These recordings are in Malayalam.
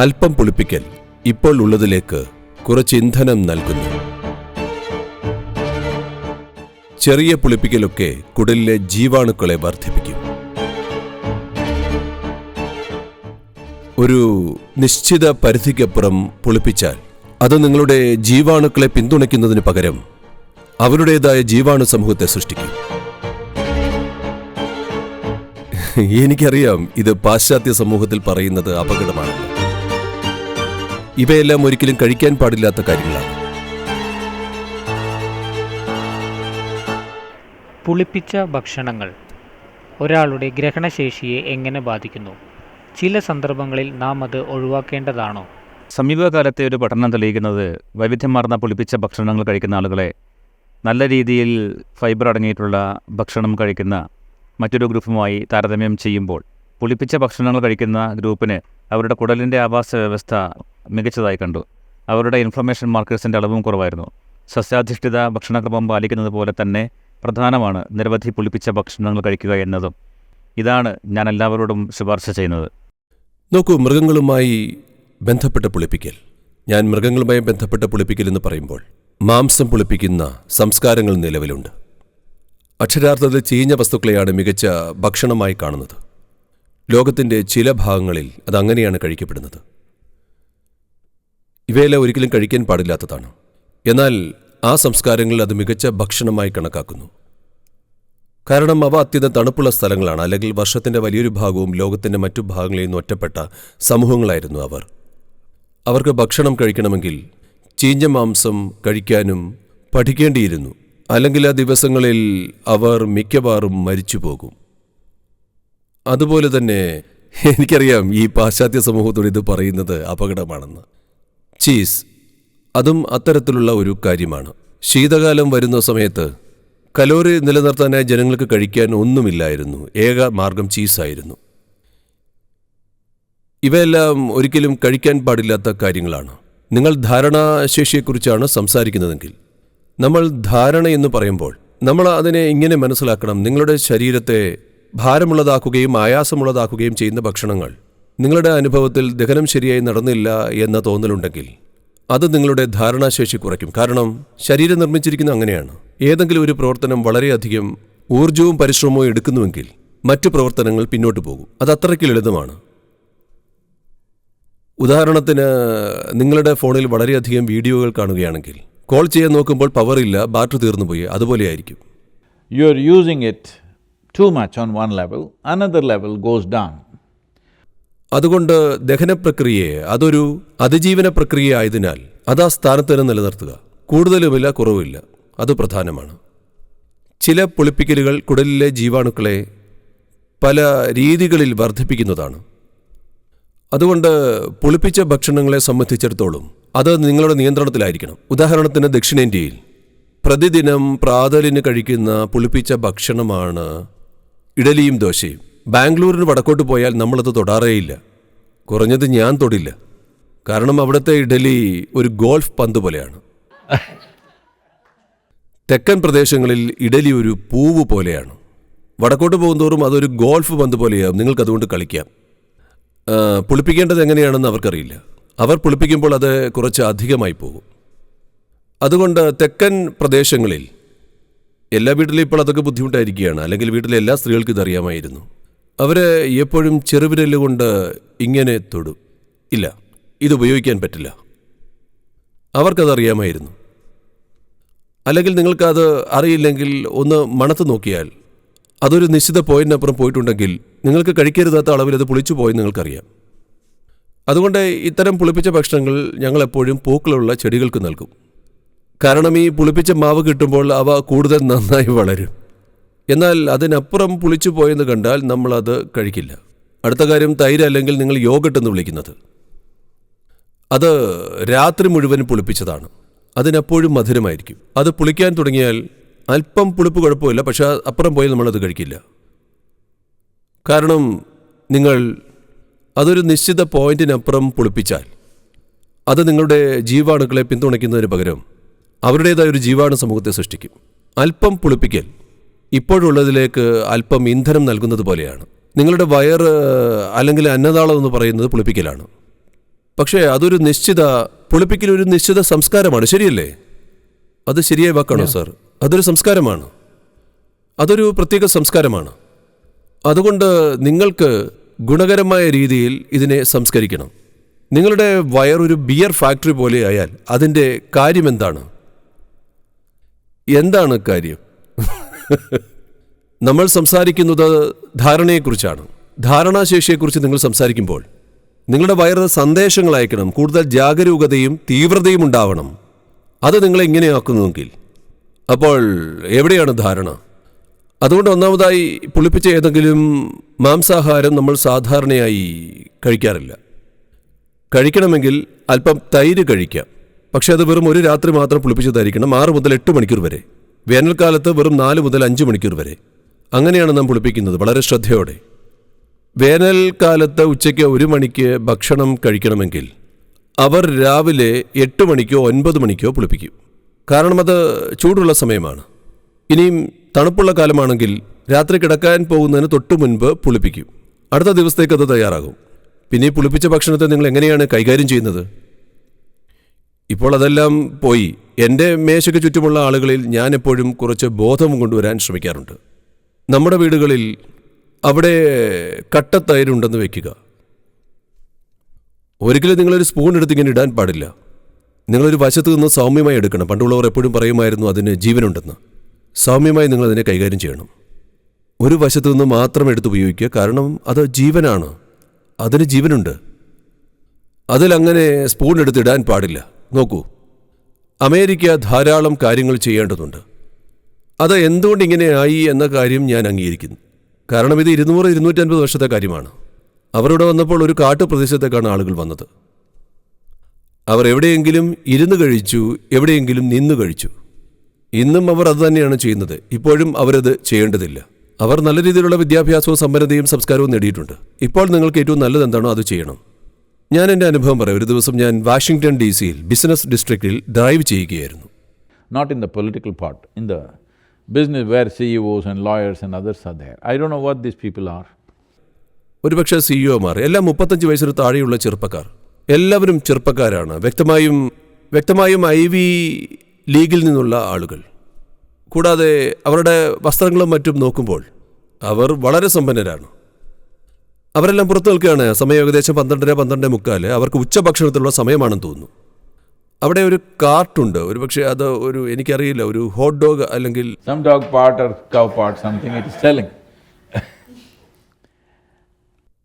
അല്പം പുളിപ്പിക്കൽ ഇപ്പോൾ ഉള്ളതിലേക്ക് കുറച്ച് ഇന്ധനം നൽകുന്നു. ചെറിയ പുളിപ്പിക്കലൊക്കെ കുടലിലെ ജീവാണുക്കളെ വർദ്ധിപ്പിക്കും. ഒരു നിശ്ചിത പരിധിക്കപ്പുറം പുളിപ്പിച്ചാൽ അത് നിങ്ങളുടെ ജീവാണുക്കളെ പിന്തുണയ്ക്കുന്നതിന് പകരം അവരുടേതായ ജീവാണു സമൂഹത്തെ സൃഷ്ടിക്കും. എനിക്കറിയാം ഇത് പാശ്ചാത്യ സമൂഹത്തിൽ പറയുന്നത് അപകടമാണ് ഇവയെല്ലാം ഒരിക്കലും കഴിക്കാൻ പാടില്ലാത്ത കാര്യങ്ങളാണ്. പുളിപ്പിച്ച ഭക്ഷണങ്ങൾ ഒരാളുടെ ഗ്രഹണശേഷിയെ എങ്ങനെ ബാധിക്കുന്നു? ചില സന്ദർഭങ്ങളിൽ നാം അത് ഒഴിവാക്കേണ്ടതാണോ? സമീപകാലത്തെ ഒരു പഠനം തെളിയിക്കുന്നത് വൈവിധ്യമാർന്ന പുളിപ്പിച്ച ഭക്ഷണങ്ങൾ കഴിക്കുന്ന ആളുകളെ നല്ല രീതിയിൽ ഫൈബർ അടങ്ങിയിട്ടുള്ള ഭക്ഷണം കഴിക്കുന്ന മറ്റൊരു ഗ്രൂപ്പുമായി താരതമ്യം ചെയ്യുമ്പോൾ പുളിപ്പിച്ച ഭക്ഷണങ്ങൾ കഴിക്കുന്ന ഗ്രൂപ്പിന് അവരുടെ കുടലിന്റെ ആവാസ വ്യവസ്ഥ മികച്ചതായി കണ്ടു. അവരുടെ ഇൻഫ്ലമേഷൻ മാർക്കേഴ്സിന്റെ അളവും കുറവായിരുന്നു. സസ്യാധിഷ്ഠിത ഭക്ഷണക്രമം പാലിക്കുന്നത് പോലെ തന്നെ പ്രധാനമാണ് നിരവധി പുളിപ്പിച്ച ഭക്ഷണങ്ങൾ കഴിക്കുക എന്നതും. ഇതാണ് ഞാൻ എല്ലാവരോടും ശുപാർശ ചെയ്യുന്നത്. നോക്കൂ മൃഗങ്ങളുമായി ബന്ധപ്പെട്ട പുളിപ്പിക്കൽ. ഞാൻ മൃഗങ്ങളുമായി ബന്ധപ്പെട്ട പുളിപ്പിക്കൽ എന്ന് പറയുമ്പോൾ മാംസം പുളിപ്പിക്കുന്ന സംസ്കാരങ്ങൾ നിലവിലുണ്ട്. അക്ഷരാർത്ഥത്തിൽ ചീഞ്ഞ വസ്തുക്കളെയാണ് മികച്ച ഭക്ഷണമായി കാണുന്നത്. ലോകത്തിന്റെ ചില ഭാഗങ്ങളിൽ അതങ്ങനെയാണ് കഴിക്കപ്പെടുന്നത്. ഇവയെല്ലാം ഒരിക്കലും കഴിക്കാൻ പാടില്ലാത്തതാണ്. എന്നാൽ ആ സംസ്കാരങ്ങളിൽ അത് മികച്ച ഭക്ഷണമായി കണക്കാക്കുന്നു. കാരണം അവ അത്യന്തം തണുപ്പുള്ള സ്ഥലങ്ങളാണ് അല്ലെങ്കിൽ വർഷത്തിന്റെ വലിയൊരു ഭാഗവും ലോകത്തിന്റെ മറ്റു ഭാഗങ്ങളിൽ നിന്ന് ഒറ്റപ്പെട്ട സമൂഹങ്ങളായിരുന്നു അവർ. അവർക്ക് ഭക്ഷണം കഴിക്കണമെങ്കിൽ ചീഞ്ഞ മാംസം കഴിക്കാനും പഠിക്കേണ്ടിയിരുന്നു. അല്ലെങ്കിൽ ആ ദിവസങ്ങളിൽ അവർ മിക്കവാറും മരിച്ചു പോകും. അതുപോലെ തന്നെ എനിക്കറിയാം ഈ പാശ്ചാത്യ സമൂഹത്തോട് ഇത് പറയുന്നത് അപകടമാണെന്ന്. ചീസ്. അതും അത്തരത്തിലുള്ള ഒരു കാര്യമാണ്. ശീതകാലം വരുന്ന സമയത്ത് കലോറി നിലനിർത്താനായി ജനങ്ങൾക്ക് കഴിക്കാൻ ഒന്നുമില്ലായിരുന്നു. ഏക മാർഗം ചീസായിരുന്നു ഇവയെല്ലാം ഒരിക്കലും കഴിക്കാൻ പാടില്ലാത്ത കാര്യങ്ങളാണ്. നിങ്ങൾ ധാരണാശേഷിയെക്കുറിച്ചാണ് സംസാരിക്കുന്നതെങ്കിൽ നമ്മൾ ധാരണ എന്ന് പറയുമ്പോൾ നമ്മൾ അതിനെ ഇങ്ങനെ മനസ്സിലാക്കണം. നിങ്ങളുടെ ശരീരത്തെ ഭാരമുള്ളതാക്കുകയും ആയാസമുള്ളതാക്കുകയും ചെയ്യുന്ന ഭക്ഷണങ്ങൾ നിങ്ങളുടെ അനുഭവത്തിൽ ദഹനം ശരിയായി നടന്നില്ല എന്ന തോന്നലുണ്ടെങ്കിൽ അത് നിങ്ങളുടെ ധാരണാശേഷി കുറയ്ക്കും. കാരണം ശരീരം നിർമ്മിച്ചിരിക്കുന്ന അങ്ങനെയാണ്. ഏതെങ്കിലും ഒരു പ്രവർത്തനം വളരെയധികം ഊർജവും പരിശ്രമവും എടുക്കുന്നുവെങ്കിൽ മറ്റു പ്രവർത്തനങ്ങൾ പിന്നോട്ട് പോകും. അത് അത്രയ്ക്ക് ലളിതമാണ്. ഉദാഹരണത്തിന് നിങ്ങളുടെ ഫോണിൽ വളരെയധികം വീഡിയോകൾ കാണുകയാണെങ്കിൽ കോൾ ചെയ്യാൻ നോക്കുമ്പോൾ പവർ ഇല്ല ബാറ്ററി തീർന്നു പോയി അതുപോലെയായിരിക്കും are using it too much on one level another level goes down. അതുകൊണ്ട് ദഹന പ്രക്രിയയെ അതൊരു അതിജീവന പ്രക്രിയ ആയതിനാൽ അത് ആ സ്ഥാനത്ത് തന്നെ നിലനിർത്തുക കൂടുതലുമില്ല കുറവുമില്ല അത് പ്രധാനമാണ്. ചില പുളിപ്പിക്കലുകൾ കുടലിലെ ജീവാണുക്കളെ പല രീതികളിൽ വർദ്ധിപ്പിക്കുന്നതാണ്. അതുകൊണ്ട് പുളിപ്പിച്ച ഭക്ഷണങ്ങളെ സംബന്ധിച്ചിടത്തോളം അത് നിങ്ങളുടെ നിയന്ത്രണത്തിലായിരിക്കണം. ഉദാഹരണത്തിന് ദക്ഷിണേന്ത്യയിൽ പ്രതിദിനം പ്രാതലിന് കഴിക്കുന്ന പുളിപ്പിച്ച ഭക്ഷണമാണ് ഇഡലിയും ദോശയും. ബാംഗ്ലൂരിന് വടക്കോട്ട് പോയാൽ നമ്മളത് തൊടാറേയില്ല. കുറഞ്ഞത് ഞാൻ തൊടില്ല. കാരണം അവിടുത്തെ ഇഡലി ഒരു ഗോൾഫ് പന്ത് പോലെയാണ്. തെക്കൻ പ്രദേശങ്ങളിൽ ഇഡലി ഒരു പൂവ് പോലെയാണ്. വടക്കോട്ട് പോകുന്തോറും അതൊരു ഗോൾഫ് പന്ത് പോലെയാകും നിങ്ങൾക്ക് അതുകൊണ്ട് കളിക്കാം പുളിപ്പിക്കേണ്ടത് എങ്ങനെയാണെന്ന് അവർക്കറിയില്ല. അവർ പുളിപ്പിക്കുമ്പോൾ അത് കുറച്ച് അധികമായി പോകും. അതുകൊണ്ട് തെക്കൻ പ്രദേശങ്ങളിൽ എല്ലാ വീട്ടിലും ഇപ്പോൾ അതൊക്കെ ബുദ്ധിമുട്ടായിരിക്കുകയാണ്. അല്ലെങ്കിൽ വീട്ടിലെ എല്ലാ സ്ത്രീകൾക്കും ഇതറിയാമായിരുന്നു അവർ എപ്പോഴും ചെറുവിരലുകൊണ്ട് ഇങ്ങനെ തൊടും. ഇല്ല ഇത് ഉപയോഗിക്കാൻ പറ്റില്ല. അവർക്കതറിയാമായിരുന്നു. അല്ലെങ്കിൽ നിങ്ങൾക്കത് അറിയില്ലെങ്കിൽ ഒന്ന് മണത്ത് നോക്കിയാൽ അതൊരു നിശ്ചിത പോയിന്റിനപ്പുറം പോയിട്ടുണ്ടെങ്കിൽ നിങ്ങൾക്ക് കഴിക്കരുതാത്ത അളവിൽ അത് പുളിച്ചു പോയെന്ന് നിങ്ങൾക്കറിയാം. അതുകൊണ്ട് ഇത്തരം പുളിപ്പിച്ച ഭക്ഷണങ്ങൾ ഞങ്ങളെപ്പോഴും പൂക്കളുള്ള ചെടികൾക്ക് നൽകും. കാരണം ഈ പുളിപ്പിച്ച മാവ് കിട്ടുമ്പോൾ അവ കൂടുതൽ നന്നായി വളരും. എന്നാൽ അതിനപ്പുറം പുളിച്ചു പോയെന്ന് കണ്ടാൽ നമ്മളത് കഴിക്കില്ല. അടുത്ത കാര്യം തൈര് അല്ലെങ്കിൽ നിങ്ങൾ യോഗട്ട് എന്ന് വിളിക്കുന്നത്. അത് രാത്രി മുഴുവൻ പുളിപ്പിച്ചതാണ്. അതിനപ്പോഴും മധുരമായിരിക്കും. അത് പുളിക്കാൻ തുടങ്ങിയാൽ അല്പം പുളിപ്പ് കുഴപ്പമില്ല പക്ഷെ അപ്പുറം പോയി നമ്മളത് കഴിക്കില്ല. കാരണം നിങ്ങൾ അതൊരു നിശ്ചിത പോയിന്റിനപ്പുറം പുളിപ്പിച്ചാൽ അത് നിങ്ങളുടെ ജീവാണുക്കളെ പിന്തുണയ്ക്കുന്നതിന് പകരം അവരുടേതായ ഒരു ജീവാണു സമൂഹത്തെ സൃഷ്ടിക്കും. അല്പം പുളിപ്പിക്കൽ ഇപ്പോഴുള്ളതിലേക്ക് അല്പം ഇന്ധനം നൽകുന്നത് പോലെയാണ്. നിങ്ങളുടെ വയർ അല്ലെങ്കിൽ അന്നനാളം എന്ന് പറയുന്നത് പുളിപ്പിക്കലാണ്. പക്ഷേ അതൊരു നിശ്ചിത പുളിപ്പിക്കൽ ഒരു നിശ്ചിത സംസ്കാരമാണ്. ശരിയല്ലേ? അത് ശരിയായി വാക്കാണോ സാർ? അതൊരു സംസ്കാരമാണ്. അതൊരു പ്രത്യേക സംസ്കാരമാണ്. അതുകൊണ്ട് നിങ്ങൾക്ക് ഗുണകരമായ രീതിയിൽ ഇതിനെ സംസ്കരിക്കണം. നിങ്ങളുടെ വയർ ഒരു ബിയർ ഫാക്ടറി പോലെയായാൽ അതിന്റെ കാര്യമെന്താണ് എന്താണ് കാര്യം? നമ്മൾ സംസാരിക്കുന്നത് ധാരണയെക്കുറിച്ചാണ്. ധാരണാശേഷിയെക്കുറിച്ച് നിങ്ങൾ സംസാരിക്കുമ്പോൾ നിങ്ങളുടെ വയറ് സന്ദേശങ്ങൾ അയക്കണം. കൂടുതൽ ജാഗരൂകതയും തീവ്രതയും ഉണ്ടാവണം. അത് നിങ്ങളെ ഇങ്ങനെയാക്കുന്നുവെങ്കിൽ. അപ്പോൾ എവിടെയാണ് ധാരണ? അതുകൊണ്ട് ഒന്നാമതായി പുളിപ്പിച്ച ഏതെങ്കിലും മാംസാഹാരം നമ്മൾ സാധാരണയായി കഴിക്കാറില്ല. കഴിക്കണമെങ്കിൽ അല്പം തൈര് കഴിക്കാം. പക്ഷേ അത് വെറും ഒരു രാത്രി മാത്രം പുളിപ്പിച്ചതായിരിക്കണം. ആറ് മുതൽ എട്ട് മണിക്കൂർ വരെ. വേനൽക്കാലത്ത് വെറും നാല് മുതൽ അഞ്ച് മണിക്കൂർ വരെ. അങ്ങനെയാണ് നാം പുളിപ്പിക്കുന്നത് വളരെ ശ്രദ്ധയോടെ. വേനൽക്കാലത്ത് ഉച്ചയ്ക്ക് ഒരു മണിക്ക് ഭക്ഷണം കഴിക്കണമെങ്കിൽ അവർ രാവിലെ എട്ട് മണിക്കോ ഒൻപത് മണിക്കോ പുളിപ്പിക്കും കാരണം അത് ചൂടുള്ള സമയമാണ്. ഇനിയും തണുപ്പുള്ള കാലമാണെങ്കിൽ രാത്രി കിടക്കാൻ പോകുന്നതിന് തൊട്ടു മുൻപ് പുളിപ്പിക്കും അടുത്ത ദിവസത്തേക്ക് അത് തയ്യാറാകും. പിന്നെ ഈ പുളിപ്പിച്ച ഭക്ഷണത്തെ നിങ്ങൾ എങ്ങനെയാണ് കൈകാര്യം ചെയ്യുന്നത്? ഇപ്പോൾ അതെല്ലാം പോയി. എന്റെ മേശയ്ക്ക് ചുറ്റുമുള്ള ആളുകളിൽ ഞാൻ എപ്പോഴും കുറച്ച് ബോധം കൊണ്ടുവരാൻ ശ്രമിക്കാറുണ്ട്. നമ്മുടെ വീടുകളിൽ അവിടെ കട്ടത്തൈരുണ്ടെന്ന് വെക്കുക. ഒരിക്കലും നിങ്ങളൊരു സ്പൂൺ എടുത്ത് ഇങ്ങനെ ഇടാൻ പാടില്ല. നിങ്ങളൊരു വശത്ത് നിന്ന് സൗമ്യമായി എടുക്കണം. പണ്ടുള്ളവർ എപ്പോഴും പറയുമായിരുന്നു അതിന് ജീവനുണ്ടെന്ന്. സൗമ്യമായി നിങ്ങൾ അതിനെ കൈകാര്യം ചെയ്യണം. ഒരു വശത്ത് നിന്ന് മാത്രം എടുത്ത് ഉപയോഗിക്കുക. കാരണം അത് ജീവനാണ്. അതിന് ജീവനുണ്ട്. അതിലങ്ങനെ സ്പൂൺ എടുത്തിടാൻ പാടില്ല. നോക്കൂ അമേരിക്ക ധാരാളം കാര്യങ്ങൾ ചെയ്യേണ്ടതുണ്ട്. അത് എന്തുകൊണ്ട് ആയി എന്ന കാര്യം ഞാൻ അംഗീകരിക്കുന്നു. കാരണം ഇത് ഇരുന്നൂറ് ഇരുന്നൂറ്റൻപത് വർഷത്തെ കാര്യമാണ്. അവരിവിടെ വന്നപ്പോൾ ഒരു കാട്ടുപ്രദേശത്തേക്കാണ് ആളുകൾ വന്നത്. അവർ എവിടെയെങ്കിലും ഇരുന്ന് കഴിച്ചു എവിടെയെങ്കിലും നിന്ന് കഴിച്ചു. ഇന്നും അവർ അത് തന്നെയാണ് ചെയ്യുന്നത്. ഇപ്പോഴും അവരത് ചെയ്യേണ്ടതില്ല. അവർ നല്ല രീതിയിലുള്ള വിദ്യാഭ്യാസവും സമ്പന്നതയും സംസ്കാരവും നേടിയിട്ടുണ്ട്. ഇപ്പോൾ നിങ്ങൾക്ക് ഏറ്റവും നല്ലത് എന്താണോ അത് ചെയ്യണം. ഞാൻ എന്റെ അനുഭവം പറയാം. ഒരു ദിവസം ഞാൻ വാഷിംഗ്ടൺ ഡി സിയിൽ ബിസിനസ് ഡിസ്ട്രിക്റ്റിൽ ഡ്രൈവ് ചെയ്യുകയായിരുന്നു. Not in the political part, in the business where CEOs and lawyers and others are there. I don't know what these people are. ഒരുപക്ഷെ സിഇഒമാർ എല്ലാം മുപ്പത്തഞ്ച് വയസ്സിന് താഴെയുള്ള ചെറുപ്പക്കാർ. എല്ലാവരും ചെറുപ്പക്കാരാണ്. വ്യക്തമായും വ്യക്തമായും ഐ വി ലീഗിൽ നിന്നുള്ള ആളുകൾ. കൂടാതെ അവരുടെ വസ്ത്രങ്ങളും മറ്റും നോക്കുമ്പോൾ അവർ വളരെ സമ്പന്നരാണ്. അവരെല്ലാം പുറത്തു നിൽക്കുകയാണ്. സമയം ഏകദേശം പന്ത്രണ്ടര പന്ത്രണ്ട് മുക്കാൽ. അവർക്ക് ഉച്ചഭക്ഷണത്തിലുള്ള സമയമാണെന്ന് തോന്നുന്നു. അവിടെ ഒരു കാർട്ടുണ്ട്. ഒരു പക്ഷേ അത് ഒരു എനിക്കറിയില്ല ഒരു ഹോട്ട് ഡോഗ് അല്ലെങ്കിൽ some dog part something it is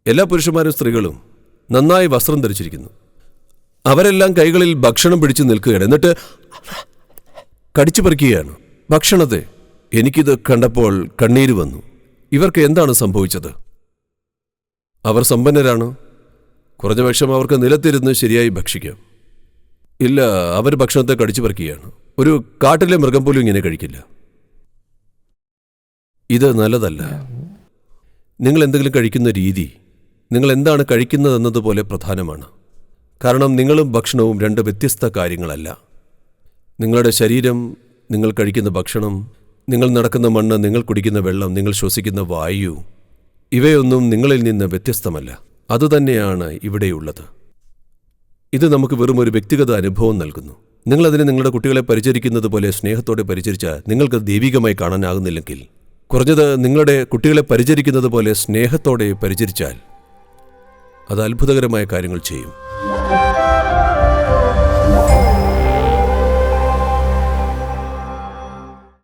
എല്ലാ പുരുഷന്മാരും സ്ത്രീകളും നന്നായി വസ്ത്രം ധരിച്ചിരിക്കുന്നു. അവരെല്ലാം കൈകളിൽ ഭക്ഷണം പിടിച്ചു നിൽക്കുകയാണ്. എന്നിട്ട് കടിച്ചു പറിക്കുകയാണ്. ഭക്ഷണത്തെ എനിക്കിത് കണ്ടപ്പോൾ കണ്ണീര് വന്നു. ഇവർക്ക് എന്താണ് സംഭവിച്ചത്? അവർ സമ്പന്നരാണോ. കുറഞ്ഞ പക്ഷം അവർക്ക് നിലത്തിരുന്ന് ശരിയായി ഭക്ഷിക്കാം. ഇല്ല അവർ ഭക്ഷണത്തെ കടിച്ചു പറിക്കുകയാണ് ഒരു കാട്ടിലെ മൃഗം പോലും ഇങ്ങനെ കഴിക്കില്ല. ഇത് നല്ലതല്ല. നിങ്ങൾ എന്തെങ്കിലും കഴിക്കുന്ന രീതി നിങ്ങൾ എന്താണ് കഴിക്കുന്നതെന്നതുപോലെ പ്രധാനമാണ്. കാരണം നിങ്ങളും ഭക്ഷണവും രണ്ട് വ്യത്യസ്ത കാര്യങ്ങളല്ല. നിങ്ങളുടെ ശരീരം നിങ്ങൾ കഴിക്കുന്ന ഭക്ഷണം നിങ്ങൾ നടക്കുന്ന മണ്ണ് നിങ്ങൾ കുടിക്കുന്ന വെള്ളം നിങ്ങൾ ശ്വസിക്കുന്ന വായു ഇവയൊന്നും നിങ്ങളിൽ നിന്ന് വ്യത്യസ്തമല്ല. അതുതന്നെയാണ് ഇവിടെയുള്ളത്. ഇത് നമുക്ക് വെറും ഒരു വ്യക്തിഗത അനുഭവം നൽകുന്നു. നിങ്ങളതിനെ നിങ്ങളുടെ കുട്ടികളെ പരിചരിക്കുന്നത് പോലെ സ്നേഹത്തോടെ പരിചരിച്ചാൽ നിങ്ങൾക്ക് ദൈവികമായി കാണാനാകുന്നില്ലെങ്കിൽ കുറഞ്ഞത് നിങ്ങളുടെ കുട്ടികളെ പരിചരിക്കുന്നത് പോലെ സ്നേഹത്തോടെ പരിചരിച്ചാൽ അത് അത്ഭുതകരമായ കാര്യങ്ങൾ ചെയ്യും.